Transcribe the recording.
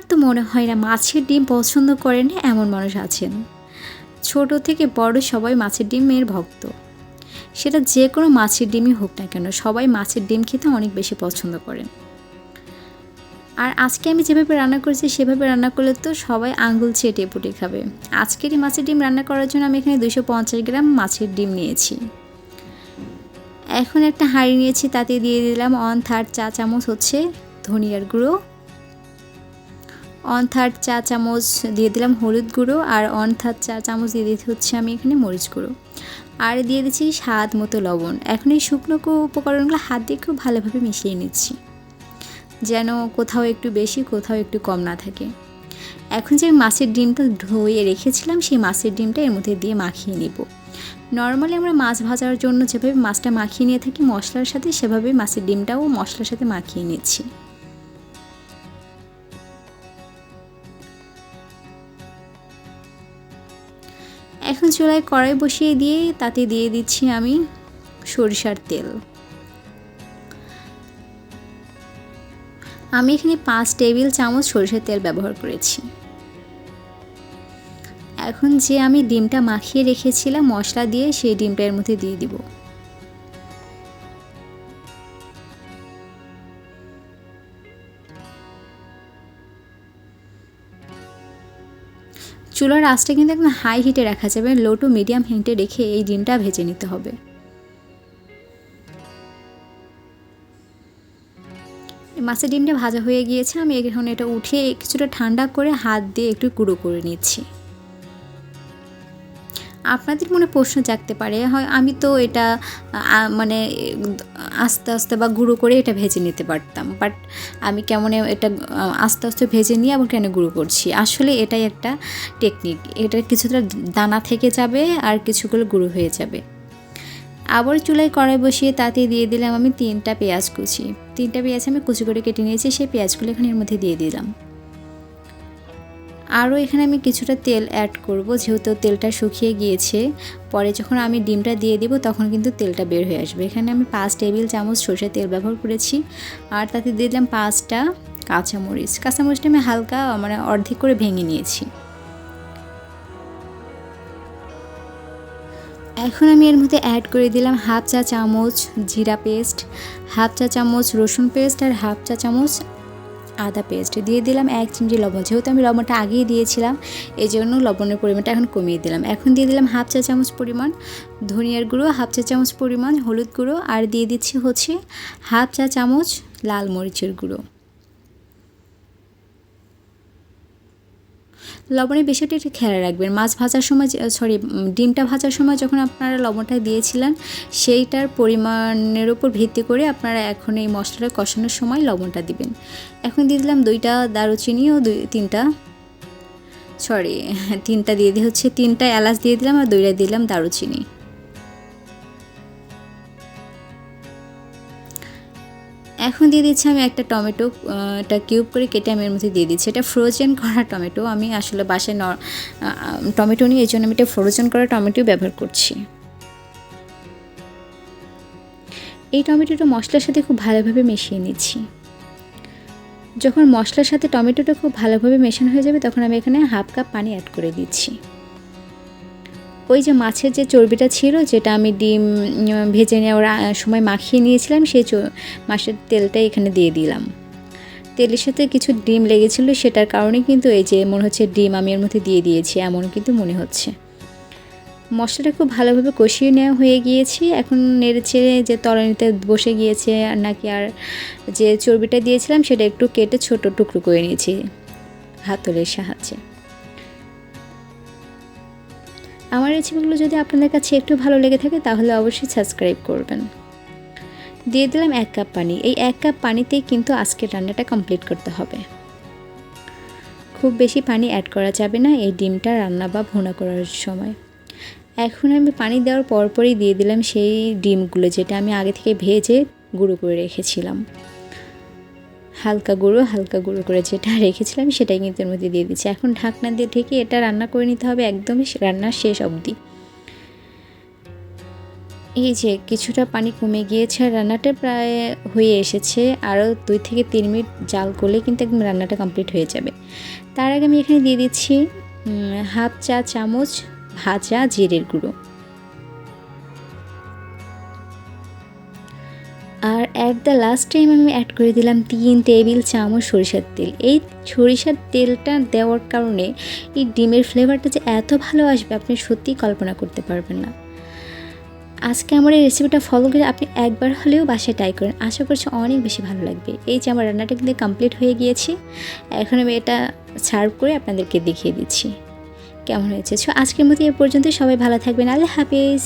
আমার তো মনে হয় না মাছের ডিম পছন্দ করেন এমন মানুষ আছেন। ছোট থেকে বড় সবাই মাছের ডিমের ভক্ত। সেটা যে কোনো মাছের ডিমই হোক না কেন, সবাই মাছের ডিম খেতে অনেক বেশি পছন্দ করেন। আর আজকে আমি যেভাবে রান্না করেছি, সেভাবে রান্না করলে তো সবাই আঙ্গুল চেটে পুটে খাবে। আজকের এই মাছের ডিম রান্না করার জন্য আমি এখানে দুশো পঞ্চাশ গ্রাম মাছের ডিম নিয়েছি। এখন একটা হাঁড়ি নিয়েছি, তাতে দিয়ে দিলাম অন থার্ড চা চামচ হচ্ছে ধনিয়ার গুঁড়ো। অন থার্ড চা চামচ দিয়ে দিলাম হলুদ গুঁড়ো আর অন থার্ড চা চামচ দিয়ে দিতে হচ্ছে আমি এখানে মরিচ গুঁড়ো। আর দিয়ে দিচ্ছি স্বাদ মতো লবণ। এখন এই শুকনো উপকরণগুলো হাত দিয়ে খুব ভালোভাবে মিশিয়ে নিচ্ছি। যেন কোথাও একটু বেশি, কোথাও একটু কম না থাকে। এখন যে মাছের ডিমটা ধুয়ে রেখেছিলাম, সেই মাছের ডিমটা এর মধ্যে দিয়ে মাখিয়ে নিব। নর্মালি আমরা মাছ ভাজার জন্য যেভাবে মাছটা মাখিয়ে নিয়ে থাকি, মশলার সাথে সেভাবে মাছের ডিমটাও মশলার সাথে মাখিয়ে নিচ্ছি। এখন চুলায় কড়াই বসিয়ে দিয়ে তাতে দিয়ে দিচ্ছি আমি সরিষার তেল। আমি এখানে পাঁচ টেবিল চামচ সরিষার তেল ব্যবহার করেছি। এখন যে আমি ডিমটা মাখিয়ে রেখেছিলাম, মশলা দিয়ে সেই ডিমটা এর মধ্যে দিয়ে দিব। চুলার আঁচটা কিন্তু একদম হাই হিটে রাখা যাবে লো টু মিডিয়াম হিটে রেখে এই ডিমটা ভেজে নিতে হবে। মাছের ডিমটা ভাজা হয়ে গিয়েছে, আমি এখন এটা উঠিয়ে কিছুটা ঠান্ডা করে হাত দিয়ে একটু গুঁড়ো করে নিচ্ছি। আপনাদের মনে প্রশ্ন জাগতে পারে, হয় আমি তো এটা মানে আস্তে আস্তে বা গুঁড়ো করে এটা ভেজে নিতে পারতাম। বাট আমি কেমন এটা আস্তে আস্তে ভেজে নিয়ে আবার কেন গুঁড়ো করছি? আসলে এটাই একটা টেকনিক এটা কিছুটা দানা থেকে যাবে আর কিছুগুলো গুঁড়ো হয়ে যাবে। আবার চুলায় কড়াই বসিয়ে তাতে দিয়ে দিলাম আমি তিনটা পেঁয়াজ কুচি। তিনটা পেঁয়াজ আমি কুচি করে কেটে নিয়েছি, সেই পেঁয়াজগুলো এখানে এর মধ্যে দিয়ে দিলাম। আরও এখানে আমি কিছুটা তেল অ্যাড করব, যেহেতু তেলটা শুকিয়ে গিয়েছে। পরে যখন আমি ডিমটা দিয়ে দিব, তখন কিন্তু তেলটা বের হয়ে আসবে। এখানে আমি পাঁচ টেবিল চামচ সর্ষের তেল ব্যবহার করেছি। আর তাতে দিয়ে দিলাম পাঁচটা কাঁচামরিচ। কাঁচামরিচটা আমি হালকা মানে অর্ধেক করে ভেঙে নিয়েছি। এখন আমি এর মধ্যে অ্যাড করে দিলাম হাফ চা চামচ জিরা পেস্ট হাফ চা চামচ রসুন পেস্ট আর হাফ চা চামচ আদা পেস্ট দিয়ে দিলাম, এক চিমটি লবণ। যেহেতু আমি লবণটা আগেই দিয়েছিলাম এই জন্য লবণের পরিমাণটা এখন কমিয়ে দিলাম। এখন দিয়ে দিলাম হাফ চা চামচ পরিমাণ ধনিয়ার গুঁড়ো, হাফ চা চামচ পরিমাণ হলুদ গুঁড়ো, আর দিয়ে দিচ্ছি হচ্ছে হাফ চা চামচ লাল মরিচের গুঁড়ো। লবণের বিষয়টি একটু খেয়াল রাখবেন। মাছ ভাজার সময় সরি ডিমটা ভাজার সময় যখন আপনারা লবণটা দিয়েছিলেন, সেইটার পরিমাণের উপর ভিত্তি করে আপনারা এখন এই মশলাটা কষানোর সময় লবণটা দিবেন। এখন দিয়ে দিলাম দুইটা দারুচিনি ও দুই, তিনটা সরি তিনটা দিয়ে দিয়ে হচ্ছে তিনটা এলাচ দিয়ে দিলাম আর দুইটা দিলাম দারুচিনি। এখন দিয়ে দিচ্ছি আমি একটা টমেটো এটা কিউব করে কেটে আমি এর মধ্যে দিয়ে দিচ্ছি। এটা ফ্রোজেন করা টমেটো। আমি আসলে বাসায় ন টমেটো নিয়ে এই জন্য আমি এটা ফ্রোজেন করা টমেটো ব্যবহার করছি। এই টমেটোটা মশলার সাথে খুব ভালোভাবে মিশিয়ে নিচ্ছি। যখন মশলার সাথে টমেটোটা খুব ভালোভাবে মেশানো হয়ে যাবে, তখন আমি এখানে হাফ কাপ পানি অ্যাড করে দিচ্ছি। ওই যে মাছের যে চর্বিটা ছিল, যেটা আমি ডিম ভেজে নেওয়ার সময় মাখিয়ে নিয়েছিলাম, সেই মাছের তেলটাই এখানে দিয়ে দিলাম। তেলের সাথে কিছু ডিম লেগেছিল, সেটার কারণে কিন্তু এই যে মনে হচ্ছে ডিম আমি এর মধ্যে দিয়ে দিয়েছি এমন কিন্তু মনে হচ্ছে। মশলাটা খুব ভালোভাবে কষিয়ে নেওয়া হয়ে গিয়েছে, এখন নেড়েছে যে তলানিতে বসে গিয়েছে, আর নাকি আর যে চর্বিটা দিয়েছিলাম, সেটা একটু কেটে ছোট টুকরো করে নিয়েছি, হাতলের সাহায্যে। আমার রেসিপিগুলো যদি আপনাদের কাছে একটু ভালো লেগে থাকে, তাহলে অবশ্যই সাবস্ক্রাইব করবেন। দিয়ে দিলাম এক কাপ পানি। এই এক কাপ পানিতেই কিন্তু আজকের রান্নাটা কমপ্লিট করতে হবে। খুব বেশি পানি অ্যাড করা যাবে না এই ডিমটা রান্না বা ভুনা করার সময়। এখন আমি পানি দেওয়ার পরপরই দিয়ে দিলাম সেই ডিমগুলো, যেটা আমি আগে থেকে ভেজে গুঁড়ো করে রেখেছিলাম। হালকা গুঁড়ো হালকা গুঁড়ো করে যেটা রেখেছিলাম সেটাই কিন্তু এর মধ্যে দিয়ে দিচ্ছি। এখন ঢাকনা দিয়ে ঢেকে এটা রান্না করে নিতে হবে একদমই রান্নার শেষ অবধি। এই যে কিছুটা পানি কমে গিয়েছে আর রান্নাটা প্রায় হয়ে এসেছে। আরও দুই থেকে তিন মিনিট জাল করলে কিন্তু একদম রান্নাটা কমপ্লিট হয়ে যাবে। তার আগে আমি এখানে দিয়ে দিচ্ছি হাফ চা চামচ ভাজা জিরের গুঁড়ো। অ্যাট দ্য লাস্ট টাইম আমি অ্যাড করে দিলাম তিন টেবিল চামচ সরিষার তেল। এই সরিষার তেলটা দেওয়ার কারণে এই ডিমের ফ্লেভারটা যে এত ভালো আসবে, আপনি সত্যিই কল্পনা করতে পারবেন না। আজকে আমার এই রেসিপিটা ফলো করে আপনি একবার হলেও বাসায় ট্রাই করেন। আশা করছি অনেক বেশি ভালো লাগবে। এই যে আমার রান্নাটা কিন্তু কমপ্লিট হয়ে গিয়েছে। এখন আমি এটা সার্ভ করে আপনাদেরকে দেখিয়ে দিচ্ছি। কেমন হয়েছে? সো আজকের মতো এ পর্যন্ত সবাই ভালো থাকবেন। আল্লাহ হাফিজ।